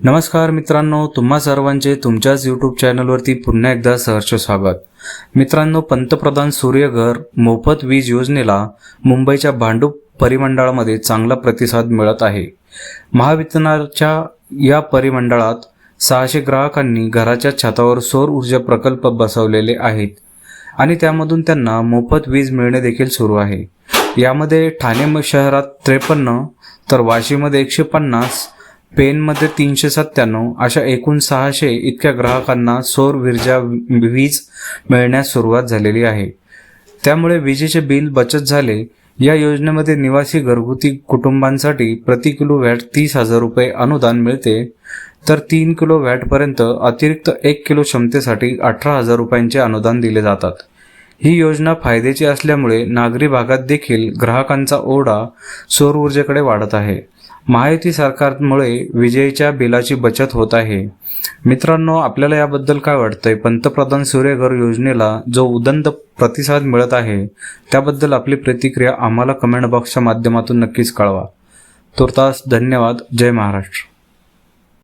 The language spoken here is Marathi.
नमस्कार मित्रांनो तुम्हा सर्वांचे तुमच्याच यूट्यूब चॅनलवरती पुन्हा एकदा सहर्ष स्वागत. मित्रांनो पंतप्रधान सूर्यघर मोफत वीज योजनेला मुंबईच्या भांडूप परिमंडळामध्ये चांगला प्रतिसाद मिळत आहे. महावितरणाच्या या परिमंडळात सहाशे ग्राहकांनी घराच्या छतावर सौर ऊर्जा प्रकल्प बसवलेले आहेत आणि त्यामधून त्यांना मोफत वीज मिळणे देखील सुरू आहे. यामध्ये ठाणे शहरात त्रेपन्न तर वाशीमध्ये एकशे पन्नास पेनमध्ये तीनशे सत्त्याण्णव अशा एकूण सहाशे इतक्या ग्राहकांना सौर ऊर्जा वीज मिळण्यास सुरुवात झालेली आहे. त्यामुळे विजेचे बिल बचत झाले. या योजनेमध्ये निवासी घरगुती कुटुंबांसाठी प्रति किलो वॅट तीस हजार रुपये अनुदान मिळते. तर तीन किलो वॅटपर्यंत अतिरिक्त एक किलो क्षमतेसाठी अठरा हजार रुपयांचे अनुदान दिले जातात. ही योजना फायद्याची असल्यामुळे नागरी भागात देखील ग्राहकांचा ओढा सौर ऊर्जेकडे वाढत आहे. महायुती सरकारमुळे विजेच्या बिलाची बचत होत आहे. मित्रांनो आपल्याला याबद्दल काय वाटतंय? पंतप्रधान सूर्यघर योजनेला जो उदंत प्रतिसाद मिळत आहे त्याबद्दल आपली प्रतिक्रिया आम्हाला कमेंट बॉक्सच्या माध्यमातून नक्कीच कळवा. तुर्तास धन्यवाद. जय महाराष्ट्र.